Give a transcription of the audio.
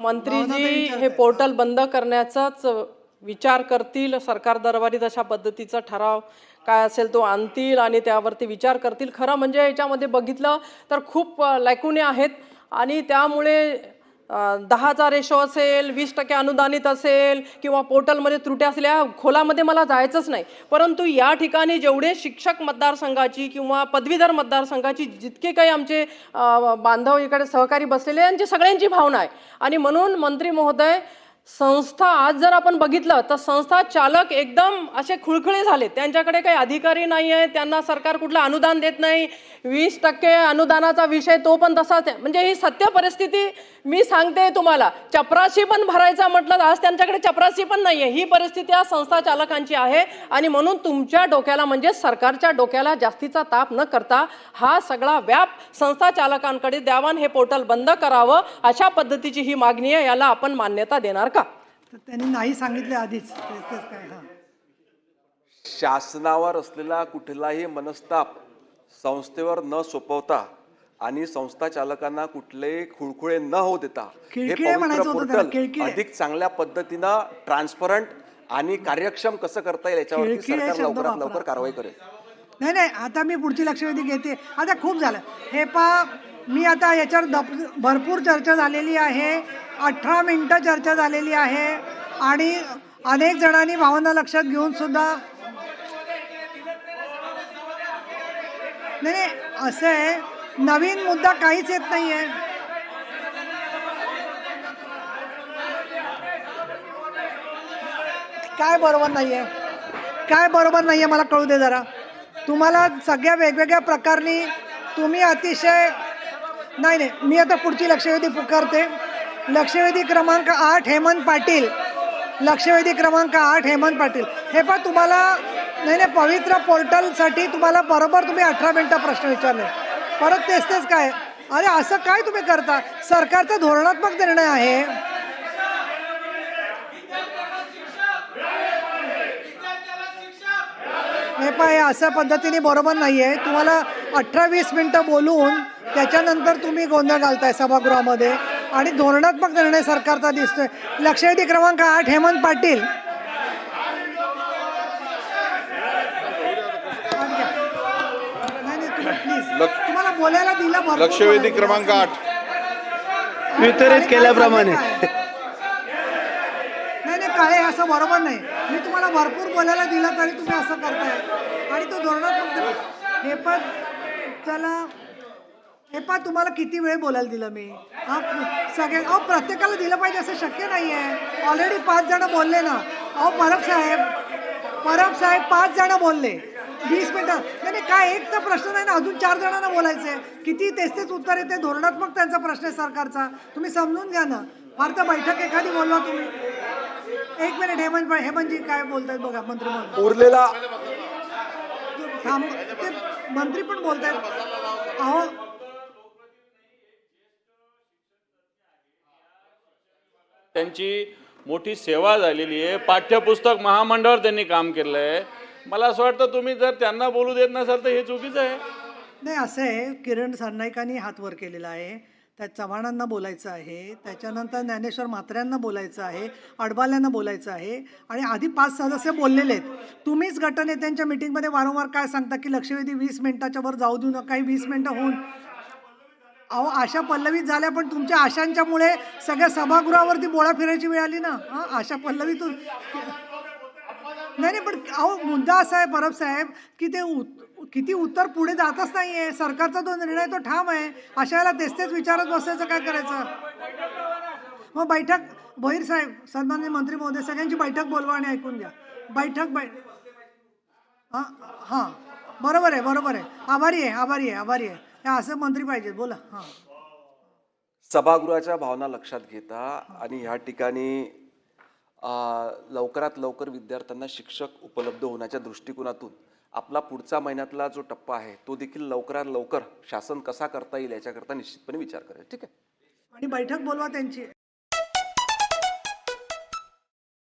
मंत्रीजी हे पोर्टल बंद करण्याचाच विचार करतील. सरकार दरबारी तशा पद्धतीचा ठराव काय असेल तो आणतील आणि त्यावरती विचार करतील. खरं म्हणजे याच्यामध्ये बघितलं तर खूप लायकुने आहेत. आणि त्यामुळे दहाचा रेशो असेल वीस टक्के अनुदानित असेल किंवा पोर्टलमध्ये त्रुट्या असल्या खोलामध्ये मला जायचंच नाही. परंतु या ठिकाणी जेवढे शिक्षक मतदारसंघाची किंवा पदवीधर मतदारसंघाची जितके काही आमचे बांधव इकडे सहकारी बसलेले यांची सगळ्यांची भावना आहे. आणि म्हणून मंत्री महोदय संस्था आज जर आपण बघितलं तर संस्था चालक एकदम असे खुळखुळे झाले त्यांच्याकडे काही अधिकारी नाही आहे त्यांना सरकार कुठलं अनुदान देत नाही. वीस टक्के अनुदानाचा विषय तो पण तसाच आहे. म्हणजे ही सत्य परिस्थिती मी सांगते तुम्हाला. चपराशी पण भरायचा म्हटलं तर आज त्यांच्याकडे चपराशी पण नाही आहे ही परिस्थिती आज संस्था चालकांची आहे. आणि म्हणून तुमच्या डोक्याला म्हणजे सरकारच्या डोक्याला जास्तीचा ताप न करता हा सगळा व्याप संस्था चालकांकडे द्यावं हे पोर्टल बंद करावं अशा पद्धतीची ही मागणी आहे याला आपण मान्यता देणार तर त्यांनी नाही सांगितले आधीच. तेच काय हां. शासनावर असलेला कुठलाही मनस्ताप संस्थेवर न सोपवता आणि संस्था चालकांना कुठलेही खुळखुळे न होऊ देता हे खिळखिळे म्हणायचं पवित्र होतं त्याला, पोर्टल खिळखिळे. अधिक चांगल्या पद्धतीनं ट्रान्सपरंट आणि कार्यक्षम कसं करता येईल याच्यावरती खिळखिळे सरकार शब्द लवकरात वापरा. लवकर कारवाई करेल. नाही नाही आता मी पुढची लक्षवेधी घेते आता खूप झालं. हे पा मी आता याच्यावर दप भरपूर चर्चा झालेली आहे. अठरा मिनटं चर्चा झालेली आहे. आणि अनेक जणांनी भावना लक्षात घेऊन सुद्धा नाही नाही असं आहे. नवीन मुद्दा काहीच येत नाही आहे काय बरोबर नाही आहे काय बरोबर नाही आहे मला कळू दे जरा. तुम्हाला सगळ्या वेगवेगळ्या प्रकारनी तुम्ही अतिशय नाही नाही. मी आता पुढची लक्षवेधी पुकारते लक्षवेधी क्रमांक आठ हेमंत पाटील. लक्षवेधी क्रमांक आठ हेमंत पाटील. हे पण तुम्हाला नाही नाही पवित्र पोर्टलसाठी तुम्हाला बरोबर तुम्ही अठरा मिनटं प्रश्न विचारले. परत तेच तेच काय? अरे असं काय तुम्ही करता? सरकारचा धोरणात्मक निर्णय आहे. हे पाय अशा पद्धतीने बरोबर नाही आहे तुम्हाला अठरा वीस मिनटं बोलून त्याच्यानंतर तुम्ही गोंधळ घालताय सभागृहामध्ये. आणि धोरणात्मक निर्णय सरकारचा दिसतोय. लक्षवेधी क्रमांक आठ हेमंत पाटील. तुम्हाला बोलायला दिलं लक्षवेधी क्रमांक. आठ. वितरित केल्याप्रमाणे. आहे असं बरोबर नाही. मी तुम्हाला भरपूर बोलायला दिलं तरी तुम्ही असं करताय. आणि तो धोरणात्मक हे पण त्याला हे पण तुम्हाला किती वेळ बोलायला दिलं मी? हा सगळे अहो प्रत्येकाला दिलं पाहिजे असं शक्य नाही आहे ऑलरेडी पाच जणं बोलले ना. अहो परब साहेब. परब साहेब पाच जणं बोलले. वीस मिनटं. नाही नाही काय एक तर प्रश्न नाही ना. अजून चार जणांना बोलायचं आहे किती तेच तेच उत्तर येते. धोरणात्मक त्यांचा प्रश्न आहे सरकारचा. तुम्ही समजून घ्या ना. फार तर बैठक एखादी बोलवा तुम्ही. एक मिनिट हेमंत हेमंतजी काय बोलतायत बघा मंत्री महोदय. उरलेला थांब ते मंत्री पण बोलतायत. अहो त्यांची मोठी सेवा झालेली आहे. पाठ्यपुस्तक महामंडळावर त्यांनी काम केलं आहे मला असं वाटतं तुम्ही जर त्यांना बोलू देत नसाल तर हे चुकीचं आहे. नाही असं आहे किरण सरनाईकांनी हात वर केलेला आहे. त्या चव्हाणांना बोलायचं आहे त्याच्यानंतर ज्ञानेश्वर म्हात्र्यांना बोलायचं आहे अडबाल्यांना बोलायचं आहे आणि आधी पाच सदस्य बोललेले आहेत. तुम्हीच गटनेत्यांच्या मिटिंगमध्ये वारंवार काय सांगता की लक्षवेधी वीस मिनिटाच्या वर जाऊ देऊ नका काही वीस मिनटं होऊन. अहो आशा पल्लवीत झाल्या पण तुमच्या आशांच्यामुळे सगळ्या सभागृहावरती बोळा फिरायची वेळ आली ना? हां आशा पल्लवीतून. नाही नाही पण अहो मुद्दा असा आहे परब साहेब की ते उत- किती उत्तर पुढे जातच नाही आहे सरकारचा जो निर्णय तो ठाम आहे. अशा वेळेला तेच तेच विचारत बसायचं काय करायचं? मग बैठक भैर साहेब सन्मान्य मंत्री महोदय सगळ्यांची बैठक बोलवा आणि ऐकून घ्या. बैठक बै हां हां. बरोबर आहे बरोबर आहे. आभारी आहे आभारी आहे आभारी आहे. असं मंत्री पाहिजे बोला. हां. सभागृहाच्या भावना लक्षात घेता आणि ह्या ठिकाणी लवकरात लवकर विद्यार्थ्यांना शिक्षक उपलब्ध होण्याच्या दृष्टिकोनातून आपला पुढचा महिन्यातला जो टप्पा आहे तो देखील लवकरात लवकर शासन कसा करता येईल याच्याकरता निश्चितपणे विचार करेल. ठीक आहे? आणि बैठक बोलवा त्यांची.